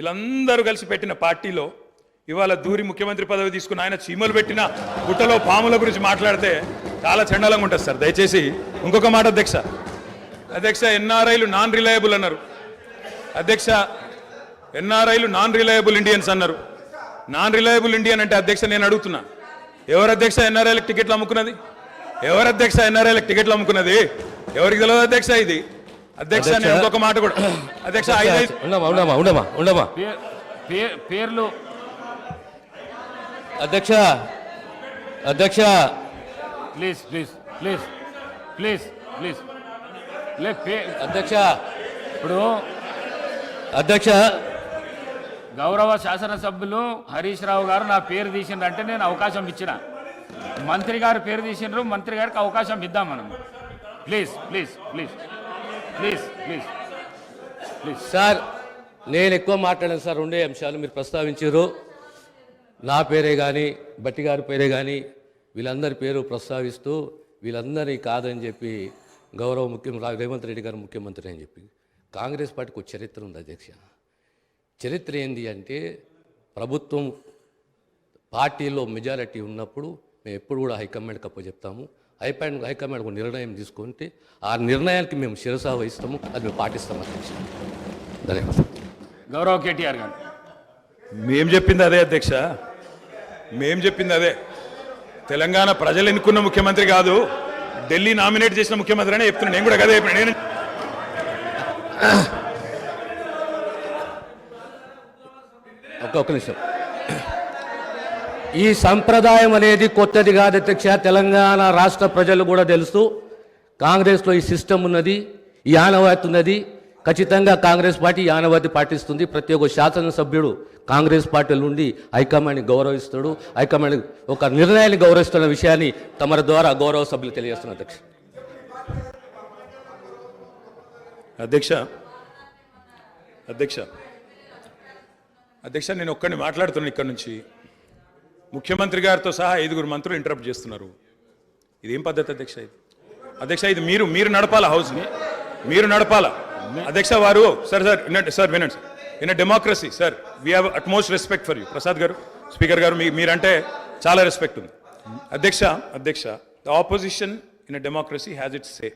వీళ్ళందరూ కలిసి పెట్టిన పార్టీలో ఇవాళ దూరి ముఖ్యమంత్రి పదవి తీసుకున్న ఆయన చీమలు పెట్టిన గుట్టలో పాముల గురించి మాట్లాడితే చాలా చండాలంగా ఉంటుంది సార్. దయచేసి ఇంకొక మాట అధ్యక్ష. అధ్యక్ష ఎన్ఆర్ఐలు నాన్ రిలయబుల్ అన్నారు. అధ్యక్ష ఎన్ఆర్ఐలు నాన్ రిలయబుల్ ఇండియన్స్ అన్నారు. నాన్ రిలయబుల్ ఇండియన్ అంటే అధ్యక్ష నేను అడుగుతున్నా. ఎవరు అధ్యక్ష ఎన్ఆర్ఐలకు టికెట్లు అమ్ముకున్నది? ఎవరు అధ్యక్ష ఎన్ఆర్ఐలకు టికెట్లు అమ్ముకున్నది? ఎవరికి తెలియదు అధ్యక్ష ఇది? అధ్యక్ష నేను ఇంకొక మాట కూడా. అధ్యక్ష ఉండమా ఉండమా ఉండమా ఉండమా పేర్లు. అధ్యక్ష అధ్యక్ష. Please please please please please. అధ్యక్ష. ఇప్పుడు అధ్యక్ష. గౌరవ శాసనసభ్యులు హరీష్ రావు గారు నా పేరు తీసిండ్రంటే నేను అవకాశం ఇచ్చిన. మంత్రి గారు పేరు తీసిండ్రు మంత్రి గారికి అవకాశం ఇద్దాం మనం. Please please please. Please please. Please. Sir నేను ఎక్కువ మాట్లాడాను సార్. రెండే అంశాలు మీరు ప్రస్తావించారు. నా పేరే కానీ బట్టి గారి పేరే కానీ వీళ్ళందరి పేరు ప్రస్తావిస్తూ వీళ్ళందరినీ కాదని చెప్పి గౌరవ ముఖ్యమంత్రి రేవంత్ రెడ్డి గారు ముఖ్యమంత్రి అని చెప్పి కాంగ్రెస్ పార్టీకి ఒక చరిత్ర ఉంది అధ్యక్ష. చరిత్ర ఏంది అంటే ప్రభుత్వం పార్టీలో మెజారిటీ ఉన్నప్పుడు మేము ఎప్పుడు కూడా హైకమాండ్ కప్ప చెప్తాము హైకమాండ్ హైకమాండ్ ఒక నిర్ణయం తీసుకుంటే ఆ నిర్ణయానికి మేము శిరసా వహిస్తాము అది మేము పాటిస్తాం అధ్యక్ష ధన్యవాదాలు. గౌరవ కేటీఆర్ గారు. మేం చెప్పింది అదే అధ్యక్ష. మేం చెప్పింది అదే. తెలంగాణ ప్రజలు ఎన్నుకున్న ముఖ్యమంత్రి కాదు ఢిల్లీ నామినేట్ చేసిన ముఖ్యమంత్రి అనే చెప్తున్నాను నేను కూడా అదే చెప్పిన. నేను ఒక్క ఒక్క నిమిషం. ఈ సంప్రదాయం అనేది కొత్తది కాదు. అధ్యక్ష తెలంగాణ రాష్ట్ర ప్రజలు కూడా తెలుసు. కాంగ్రెస్లో ఈ సిస్టమ్ ఉన్నది ఈ ఆనవాతి ఉన్నది. ఖచ్చితంగా కాంగ్రెస్ పార్టీ ఈ ఆనవాతి పాటిస్తుంది. ప్రతి ఒక్క శాసనసభ్యుడు కాంగ్రెస్ పార్టీ నుండి హైకమాండ్ని గౌరవిస్తాడు. హైకమాండ్ ఒక నిర్ణయాన్ని గౌరవిస్తున్న విషయాన్ని తమ ద్వారా గౌరవ సభ్యులు తెలియజేస్తున్నారు అధ్యక్ష. అధ్యక్ష అధ్యక్ష అధ్యక్ష నేను ఒక్కడిని మాట్లాడుతున్నాను ఇక్కడ నుంచి. ముఖ్యమంత్రి గారితో సహా ఐదుగురు మంత్రులు ఇంటరప్ట్ చేస్తున్నారు. ఇదేం పద్ధతి అధ్యక్ష ఇది? అధ్యక్ష ఇది మీరు మీరు నడపాలా హౌస్ని మీరు నడపాలా? అధ్యక్ష వారు సార్ సార్ వినండి సార్ వినండి sir in democracy sir we have utmost respect for you Prasad గారు స్పీకర్ గారు మీ మీరంటే చాలా రెస్పెక్ట్ ఉంది. అధ్యక్ష అధ్యక్ష the opposition in a democracy has its say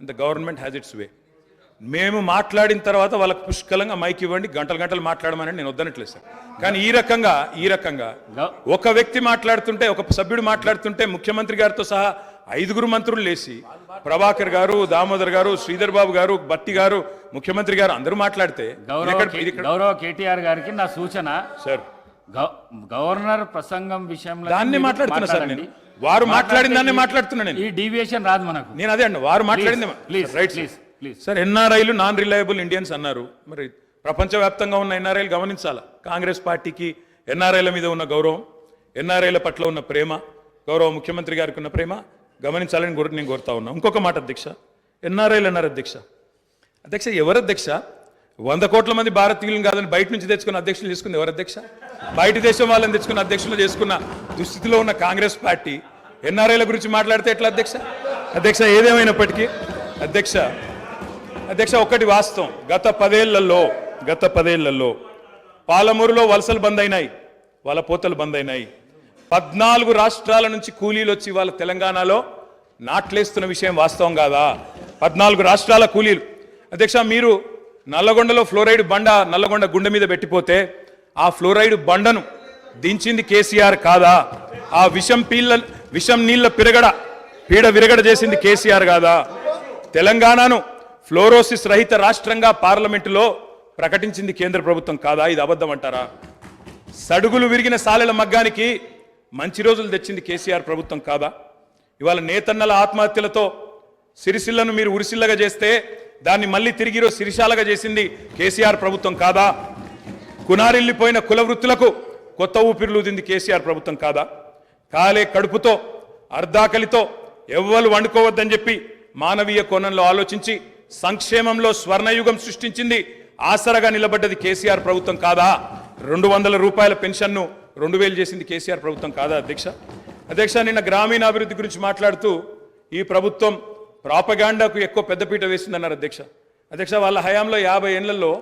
the government has its way మేము మాట్లాడిన తర్వాత వాళ్ళకి పుష్కలంగా మైక్ ఇవ్వండి గంటలు గంటలు మాట్లాడమని నేను వద్దనట్లేదు సార్. కానీ ఈ రకంగా ఈ రకంగా ఒక వ్యక్తి మాట్లాడుతుంటే ఒక సభ్యుడు మాట్లాడుతుంటే ముఖ్యమంత్రి గారితో సహా ఐదుగురు మంత్రులు లేచి ప్రభాకర్ గారు దామోదర్ గారు శ్రీధర్ బాబు గారు బట్టి గారు ముఖ్యమంత్రి గారు అందరూ మాట్లాడితే గౌరవ కేటీఆర్ గారికి నా సూచన సార్. గవ- గవర్నర్ ప్రసంగం విషయంలో దాన్ని మాట్లాడుతున్నా సార్. నేను. వారు మాట్లాడిన దాన్ని మాట్లాడుతున్నా నేను. ఈ డీవియేషన్ రాదు మనకు. నేను అదే అండి వారు మాట్లాడింది please right please please. Sir ఎన్ఆర్ఐలు నాన్ రిలయబుల్ ఇండియన్స్ అన్నారు. మరి ప్రపంచవ్యాప్తంగా ఉన్న ఎన్ఆర్ఐలు గమనించాలా? కాంగ్రెస్ పార్టీకి ఎన్ఆర్ఐల మీద ఉన్న గౌరవం ఎన్ఆర్ఐల పట్ల ఉన్న ప్రేమ గౌరవ ముఖ్యమంత్రి గారికి ఉన్న ప్రేమ గమనించాలని కోరు నేను కోరుతా ఉన్నా. ఇంకొక మాట అధ్యక్ష ఎన్ఆర్ఐలు అన్నారు అధ్యక్ష. అధ్యక్ష ఎవరు అధ్యక్ష? వంద కోట్ల మంది భారతీయులను కాదని బయట నుంచి తెచ్చుకున్న అధ్యక్షులు చేసుకుంది ఎవరు అధ్యక్ష? బయట దేశం వాళ్ళని తెచ్చుకున్న అధ్యక్షులు చేసుకున్న దుస్థితిలో ఉన్న కాంగ్రెస్ పార్టీ ఎన్ఆర్ఐల గురించి మాట్లాడితే ఎట్లా అధ్యక్ష? అధ్యక్ష ఏదేమైనప్పటికీ అధ్యక్ష అధ్యక్ష ఒక్కటి వాస్తవం. గత పదేళ్ళలో గత పదేళ్ళలో పాలమూరులో వలసలు బంద్ అయినాయి వాళ్ళ పోతలు బంద్ అయినాయి. పద్నాలుగు రాష్ట్రాల నుంచి కూలీలు వచ్చి వాళ్ళ తెలంగాణలో నాట్లేస్తున్న విషయం వాస్తవం కాదా? పద్నాలుగు రాష్ట్రాల కూలీలు. అధ్యక్ష మీరు నల్లగొండలో ఫ్లోరైడ్ బండ నల్లగొండ గుండె మీద పెట్టిపోతే ఆ ఫ్లోరైడ్ బండను దించింది కేసీఆర్ కాదా? ఆ విషం పీళ్ళ విషం నీళ్ళ పిరగడ పీడ విరగడ చేసింది కేసీఆర్ కాదా? తెలంగాణను ఫ్లోరోసిస్ రహిత రాష్ట్రంగా పార్లమెంటులో ప్రకటించింది కేంద్ర ప్రభుత్వం కాదా? ఇది అబద్ధం అంటారా? సడుగులు విరిగిన సాలెల మగ్గానికి మంచి రోజులు తెచ్చింది కేసీఆర్ ప్రభుత్వం కాదా? ఇవాళ నేతన్నల ఆత్మహత్యలతో సిరిసిల్లను మీరు ఉరిసిల్లగా చేస్తే దాన్ని మళ్ళీ తిరిగి సిరిశాలగా చేసింది కేసీఆర్ ప్రభుత్వం కాదా? కునారిల్లిపోయిన కుల వృత్తులకు కొత్త ఊపిరిలుదింది కేసీఆర్ ప్రభుత్వం కాదా? కాలే కడుపుతో అర్ధాకలితో ఎవ్వరు వండుకోవద్దని చెప్పి మానవీయ కోణంలో ఆలోచించి సంక్షేమంలో స్వర్ణయుగం సృష్టించింది ఆసరగా నిలబడ్డది కేసీఆర్ ప్రభుత్వం కాదా? రెండు వందల రూపాయల పెన్షన్ను రెండు వేలు చేసింది కేసీఆర్ ప్రభుత్వం కాదా అధ్యక్ష? అధ్యక్ష నిన్న గ్రామీణాభివృద్ధి గురించి మాట్లాడుతూ ఈ ప్రభుత్వం ప్రాపగాండాకు ఎక్కువ పెద్దపీట వేసిందన్నారు అధ్యక్ష. అధ్యక్ష వాళ్ళ హయాంలో యాభై ఏళ్ళలో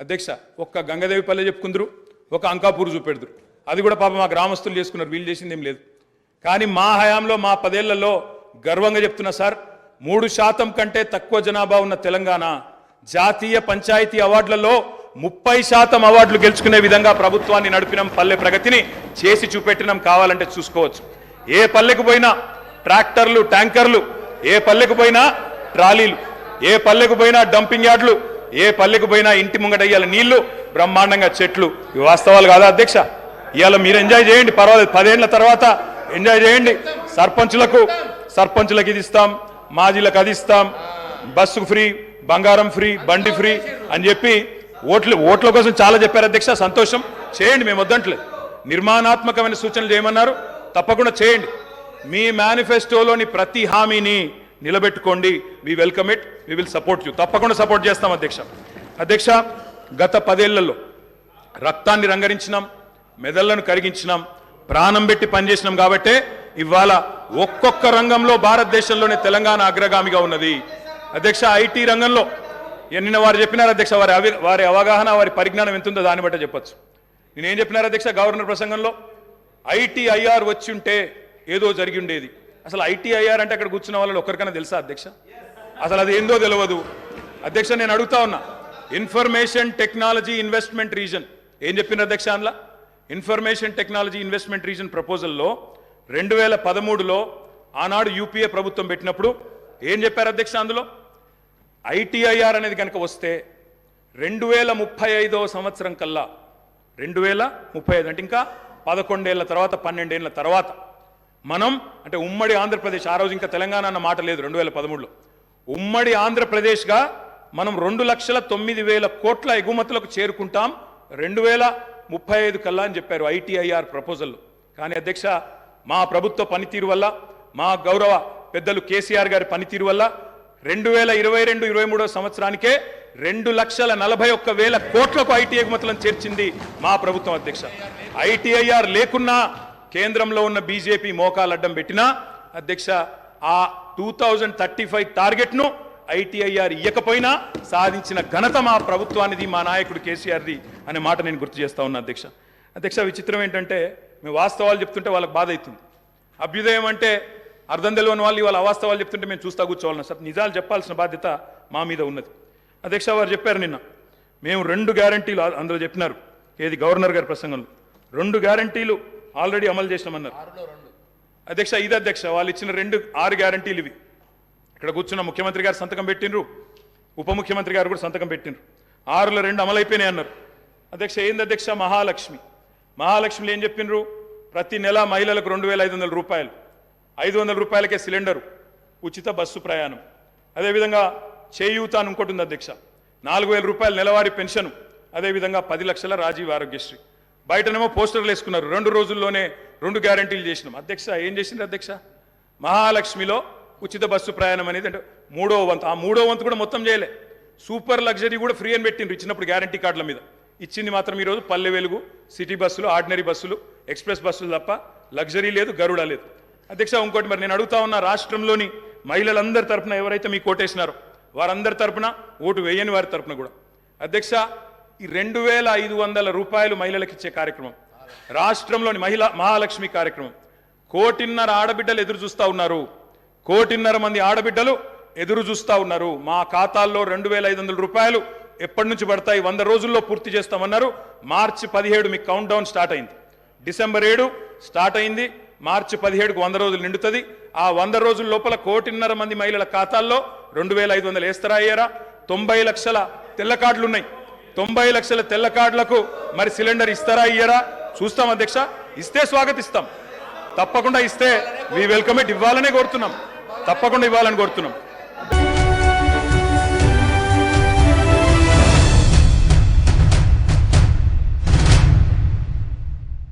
అధ్యక్ష ఒక్క గంగదేవిపల్లె చెప్పుకుందరు ఒక అంకాపూర్ చూపెడుతురు అది కూడా పాప మా గ్రామస్తులు చేసుకున్నారు వీళ్ళు చేసింది ఏం లేదు. కానీ మా హయాంలో మా పదేళ్ళలో గర్వంగా చెప్తున్నా సార్ మూడు శాతం కంటే తక్కువ జనాభా ఉన్న తెలంగాణ జాతీయ పంచాయతీ అవార్డులలో ముప్పై శాతం అవార్డులు గెలుచుకునే విధంగా ప్రభుత్వాన్ని నడిపినం పల్లె ప్రగతిని చేసి చూపెట్టినం కావాలంటే చూసుకోవచ్చు. ఏ పల్లెకు పోయినా ట్రాక్టర్లు ట్యాంకర్లు ఏ పల్లెకు పోయినా ట్రాలీలు ఏ పల్లెకు పోయినా డంపింగ్ యార్డ్లు ఏ పల్లెకు పోయినా ఇంటి ముంగట ఇయ్యాల నీళ్ళు బ్రహ్మాండంగా చెట్లు. ఇవి వాస్తవాలు కాదా అధ్యక్ష? ఇవాళ మీరు ఎంజాయ్ చేయండి పర్వాలేదు. పదేళ్ళ తర్వాత ఎంజాయ్ చేయండి. సర్పంచులకు సర్పంచులకు ఇది ఇస్తాం. మాజీలకు అది ఇస్తాం. బస్సు ఫ్రీ బంగారం ఫ్రీ బండి ఫ్రీ అని చెప్పి ఓట్లు ఓట్ల కోసం చాలా చెప్పారు అధ్యక్ష. సంతోషం. చేయండి మేము వద్దంటలేదు. నిర్మాణాత్మకమైన సూచనలు చేయమన్నారు. తప్పకుండా చేయండి. మీ మేనిఫెస్టోలోని ప్రతి హామీని నిలబెట్టుకోండి. We welcome it we will support you తప్పకుండా సపోర్ట్ చేస్తాం అధ్యక్ష. అధ్యక్ష గత పదేళ్ళలో రక్తాన్ని రంగరించినాం మెదళ్ళను కరిగించినాం ప్రాణం పెట్టి పనిచేసినాం కాబట్టే ఇవాళ ఒక్కొక్క రంగంలో భారతదేశంలోనే తెలంగాణ అగ్రగామిగా ఉన్నది. అధ్యక్ష ఐటీ రంగంలో ఏ నిన్న వారు చెప్పినారు అధ్యక్ష వారి అవి వారి అవగాహన వారి పరిజ్ఞానం ఎంతుందో దాన్ని బట్టే చెప్పొచ్చు. నేనేం చెప్పినారు అధ్యక్ష గవర్నర్ ప్రసంగంలో? ఐటీఐఆర్ వచ్చి ఉంటే ఏదో జరిగి ఉండేది అసలు ఐటీఐఆర్ అంటే అక్కడ కూర్చున్న వాళ్ళు ఒక్కరికైనా తెలుసా అధ్యక్ష? అసలు అది ఏందో తెలియదు అధ్యక్ష నేను అడుగుతా ఉన్నా. Information technology investment region. ఏం చెప్పిన అధ్యక్ష అందులో? ఇన్ఫర్మేషన్ టెక్నాలజీ ఇన్వెస్ట్మెంట్ రీజన్ ప్రపోజల్లో రెండు వేల పదమూడులో ఆనాడు యూపీఏ ప్రభుత్వం పెట్టినప్పుడు ఏం చెప్పారు అధ్యక్ష అందులో? ఐటీఐఆర్ అనేది కనుక వస్తే రెండు వేల ముప్పై ఐదవ సంవత్సరం కల్లా రెండు వేల ముప్పై ఐదు అంటే ఇంకా పదకొండేళ్ళ తర్వాత పన్నెండేళ్ళ తర్వాత మనం అంటే ఉమ్మడి ఆంధ్రప్రదేశ్ ఆ రోజు ఇంకా తెలంగాణ అన్న మాట లేదు రెండు వేల పదమూడులో. ఉమ్మడి ఆంధ్రప్రదేశ్గా మనం రెండు లక్షల తొమ్మిది వేల కోట్ల ఎగుమతులకు చేరుకుంటాం రెండు వేల ముప్పై ఐదు కల్లా అని చెప్పారు ఐటీఐఆర్ ప్రపోజల్లో కానీ అధ్యక్ష మా ప్రభుత్వ పనితీరు వల్ల మా గౌరవ పెద్దలు కేసీఆర్ గారి పనితీరు వల్ల రెండు వేల ఇరవై రెండు ఇరవై మూడో సంవత్సరానికే రెండు లక్షల నలభై ఒక్క వేల కోట్లకు ఐటీ ఎగుమతులను చేర్చింది మా ప్రభుత్వం అధ్యక్ష. ఐటీఐఆర్ లేకున్నా కేంద్రంలో ఉన్న బీజేపీ మోకాలు అడ్డం పెట్టినా అధ్యక్ష ఆ టూ థౌజండ్ థర్టీ ఫైవ్ టార్గెట్ను ఐటీఐఆర్ ఇయ్యకపోయినా సాధించిన ఘనత మా ప్రభుత్వానిది మా నాయకుడు కేసీఆర్ది అనే మాట నేను గుర్తు చేస్తా ఉన్నా అధ్యక్ష. అధ్యక్ష విచిత్రం ఏంటంటే మేము వాస్తవాలు చెప్తుంటే వాళ్ళకి బాధ అవుతుంది. అభ్యుదయం అంటే అర్థం తెలియని వాళ్ళు ఇవాళ అవాస్తవాలు చెప్తుంటే మేము చూస్తా కూర్చోవాలన్నా సార్ నిజాలు చెప్పాల్సిన బాధ్యత మా మీద ఉన్నది. అధ్యక్ష వారు చెప్పారు నిన్న మేము రెండు గ్యారంటీలు అందులో చెప్పినారు. ఏది? గవర్నర్ గారి ప్రసంగంలో. రెండు గ్యారంటీలు ఆల్రెడీ అమలు చేసినామన్నారు. అధ్యక్ష ఇది అధ్యక్ష వాళ్ళు ఇచ్చిన రెండు ఆరు గ్యారంటీలు ఇవి. ఇక్కడ కూర్చున్న ముఖ్యమంత్రి గారు సంతకం పెట్టినరు ఉప ముఖ్యమంత్రి గారు కూడా సంతకం పెట్టినరు ఆరులో రెండు అమలైపోయినాయి అన్నారు. అధ్యక్ష ఏంది అధ్యక్ష? మహాలక్ష్మి. మహాలక్ష్మిలో ఏం చెప్పినరు? ప్రతి నెల మహిళలకు రెండు వేల ఐదు వందల రూపాయలు. ఐదు వందల రూపాయలకే సిలిండరు ఉచిత బస్సు ప్రయాణం. అదేవిధంగా చేయూత అని ఇంకోటి ఉంది అధ్యక్ష. నాలుగు వేల రూపాయల నెలవారీ పెన్షన్ అదేవిధంగా పది లక్షల రాజీవ్ ఆరోగ్యశ్రీ. బయటనేమో పోస్టర్లు వేసుకున్నారు. రెండు రోజుల్లోనే రెండు గ్యారంటీలు చేసినాం. అధ్యక్ష ఏం చేసిండ్రు అధ్యక్ష? మహాలక్ష్మిలో ఉచిత బస్సు ప్రయాణం అనేది అంటే మూడో వంతు. ఆ మూడో వంతు కూడా మొత్తం చేయలే. సూపర్ లగ్జరీ కూడా ఫ్రీ అని పెట్టిండ్రు. ఇచ్చినప్పుడు గ్యారంటీ కార్డుల మీద. ఇచ్చింది మాత్రం ఈరోజు పల్లె వెలుగు సిటీ బస్సులు ఆర్డినరీ బస్సులు ఎక్స్ప్రెస్ బస్సులు తప్ప లగ్జరీ లేదు గరుడ లేదు. అధ్యక్ష ఇంకోటి మరి నేను అడుగుతా ఉన్న రాష్ట్రంలోని మహిళలందరి తరఫున ఎవరైతే మీకు ఓటేసినారో వారందరి తరఫున ఓటు వేయని వారి తరపున కూడా. అధ్యక్ష ఈ రెండు వేల ఐదు వందల రూపాయలు మహిళలకు ఇచ్చే కార్యక్రమం రాష్ట్రంలోని మహిళా మహాలక్ష్మి కార్యక్రమం. కోటిన్నర ఆడబిడ్డలు ఎదురు చూస్తా ఉన్నారు. కోటిన్నర మంది ఆడబిడ్డలు ఎదురు చూస్తా ఉన్నారు. మా ఖాతాల్లో రెండు వేల ఐదు వందల రూపాయలు ఎప్పటి నుంచి పడతాయి? వంద రోజుల్లో పూర్తి చేస్తామన్నారు. మార్చి పదిహేడు మీకు కౌంట్ డౌన్ స్టార్ట్ అయింది. డిసెంబర్ ఏడు స్టార్ట్ అయింది. మార్చి పదిహేడుకు వంద రోజులు నిండుతుంది. ఆ వంద రోజుల లోపల కోటిన్నర మంది మహిళల ఖాతాల్లో రెండు వేల ఐదు వందలు వేస్తారా అయ్యారా తొంభై లక్షల తెల్ల కార్డులు ఉన్నాయి. తొంభై లక్షల తెల్ల కార్డులకు మరి సిలిండర్ ఇస్తారా ఇయ్యరా చూస్తాం అధ్యక్ష. ఇస్తే స్వాగతిస్తాం. తప్పకుండా ఇస్తే. మీ వెల్కమ్ ఇట్ ఇవ్వాలనే కోరుతున్నాం. తప్పకుండా ఇవ్వాలని కోరుతున్నాం.